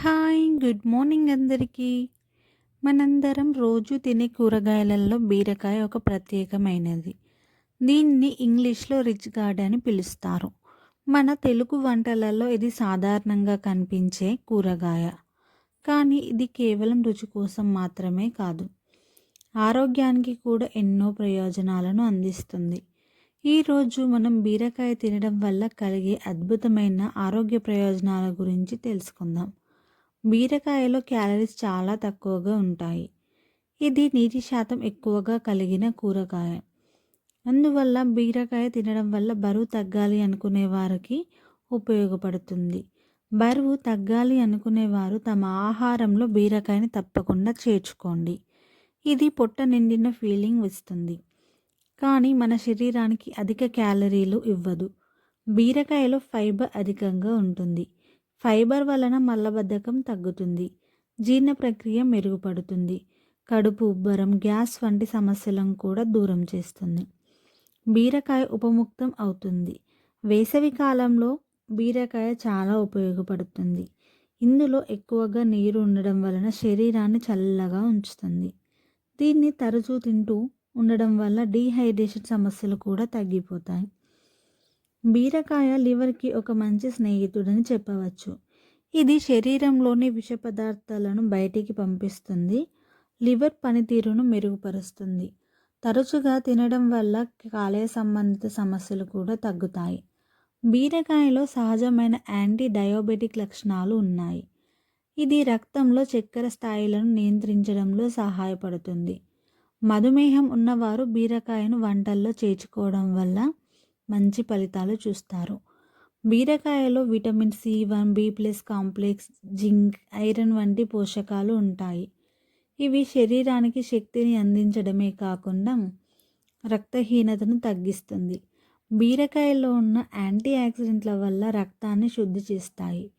Hi good morning అందరికీ. మనందరం రోజు తినే కూరగాయలలో బీరకాయ ఒక ప్రత్యేకమైనది. దీన్ని ఇంగ్లీష్లో రిచ్ గార్డ్ అని పిలుస్తారు. మన తెలుగు వంటలలో ఇది సాధారణంగా కనిపించే కూరగాయ. కానీ ఇది కేవలం రుచి కోసం మాత్రమే కాదు. ఆరోగ్యానికి కూడా ఎన్నో ప్రయోజనాలను అందిస్తుంది. ఈరోజు మనం బీరకాయ తినడం వల్ల కలిగే అద్భుతమైన ఆరోగ్య ప్రయోజనాల గురించి తెలుసుకుందాం. బీరకాయలో క్యాలరీస్ చాలా తక్కువగా ఉంటాయి. ఇది నీటి శాతం ఎక్కువగా కలిగిన కూరగాయ. అందువల్ల బీరకాయ తినడం వల్ల బరువు తగ్గాలి అనుకునే వారికి ఉపయోగపడుతుంది. బరువు తగ్గాలి అనుకునేవారు తమ ఆహారంలో బీరకాయని తప్పకుండా చేర్చుకోండి. ఇది పొట్ట నిండిన ఫీలింగ్ ఇస్తుంది. కానీ మన శరీరానికి అధిక క్యాలరీలు ఇవ్వదు. బీరకాయలో ఫైబర్ అధికంగా ఉంటుంది. ఫైబర్ వలన మల్లబద్ధకం తగ్గుతుంది. జీర్ణ ప్రక్రియ మెరుగుపడుతుంది. కడుపు ఉబ్బరం గ్యాస్ వంటి సమస్యలను కూడా దూరం చేస్తుంది. బీరకాయ ఉపముక్తం అవుతుంది. వేసవి కాలంలో బీరకాయ చాలా ఉపయోగపడుతుంది. ఇందులో ఎక్కువగా నీరు ఉండడం వలన శరీరాన్ని చల్లగా ఉంచుతుంది. దీన్ని తరచూ తింటూ ఉండడం వల్ల డీహైడ్రేషన్ సమస్యలు కూడా తగ్గిపోతాయి. బీరకాయ లివర్కి ఒక మంచి స్నేహితుడని చెప్పవచ్చు. ఇది శరీరంలోని విష పదార్థాలను బయటికి పంపిస్తుంది. లివర్ పనితీరును మెరుగుపరుస్తుంది. తరచుగా తినడం వల్ల కాలేయ సంబంధిత సమస్యలు కూడా తగ్గుతాయి. బీరకాయలో సహజమైన యాంటీ డయాబెటిక్ లక్షణాలు ఉన్నాయి. ఇది రక్తంలో చక్కెర స్థాయిలను నియంత్రించడంలో సహాయపడుతుంది. మధుమేహం ఉన్నవారు బీరకాయను వంటల్లో చేర్చుకోవడం వల్ల మంచి ఫలితాలు చూస్తారు. బీరకాయలో vitamin C one B plus complex zinc iron వంటి పోషకాలు ఉంటాయి. ఇవి శరీరానికి శక్తిని అందించడమే కాకుండా రక్తహీనతను తగ్గిస్తుంది. బీరకాయలో ఉన్న యాంటీ ఆక్సిడెంట్ల వల్ల రక్తాన్ని శుద్ధి చేస్తాయి.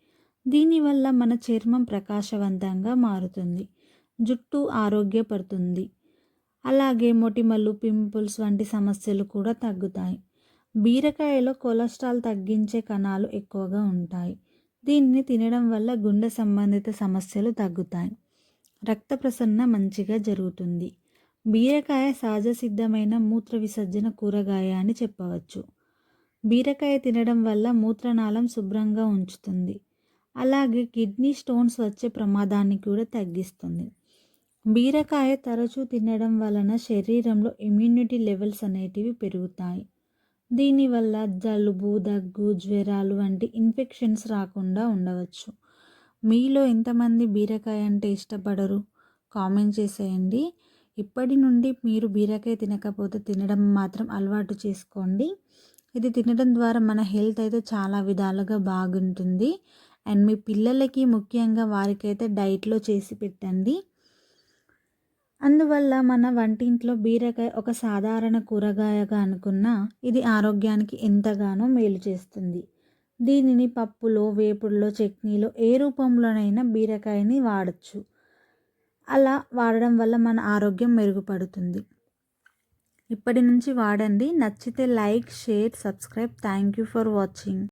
దీనివల్ల మన చర్మం ప్రకాశవంతంగా మారుతుంది. జుట్టు ఆరోగ్యపడుతుంది. అలాగే మొటిమలు పింపుల్స్ వంటి సమస్యలు కూడా తగ్గుతాయి. బీరకాయలో కొలెస్ట్రాల్ తగ్గించే కణాలు ఎక్కువగా ఉంటాయి. దీన్ని తినడం వల్ల గుండె సంబంధిత సమస్యలు తగ్గుతాయి. రక్త ప్రసరణ మంచిగా జరుగుతుంది. బీరకాయ సహజ సిద్ధమైన మూత్ర విసర్జన కూరగాయ అని చెప్పవచ్చు. బీరకాయ తినడం వల్ల మూత్రనాళం శుభ్రంగా ఉంచుతుంది. అలాగే కిడ్నీ స్టోన్స్ వచ్చే ప్రమాదాన్ని కూడా తగ్గిస్తుంది. బీరకాయ తరచూ తినడం వలన శరీరంలో ఇమ్యూనిటీ లెవెల్స్ అనేటివి పెరుగుతాయి. దీనివల్ల జలుబు దగ్గు జ్వరాలు వంటి ఇన్ఫెక్షన్స్ రాకుండా ఉండవచ్చు. మీలో ఎంతమంది బీరకాయ అంటే ఇష్టపడరు? కామెంట్ చేసేయండి. ఇప్పటి నుండి మీరు బీరకాయ తినకపోతే తినడం మాత్రం అలవాటు చేసుకోండి. ఇది తినడం ద్వారా మన హెల్త్ అయితే చాలా విధాలుగా బాగుంటుంది. అండ్ మీ పిల్లలకి ముఖ్యంగా వారికైతే డైట్లో చేసి పెట్టండి. అందువల్ల మన వంటింట్లో బీరకాయ ఒక సాధారణ కూరగాయగా అనుకున్నా ఇది ఆరోగ్యానికి ఎంతగానో మేలు చేస్తుంది. దీనిని పప్పులో వేపుడులో చట్నీలో ఏ రూపంలోనైనా బీరకాయని వాడచ్చు. అలా వాడడం వల్ల మన ఆరోగ్యం మెరుగుపడుతుంది. ఇప్పటి నుంచి వాడండి. నచ్చితే like share subscribe. Thank you for watching.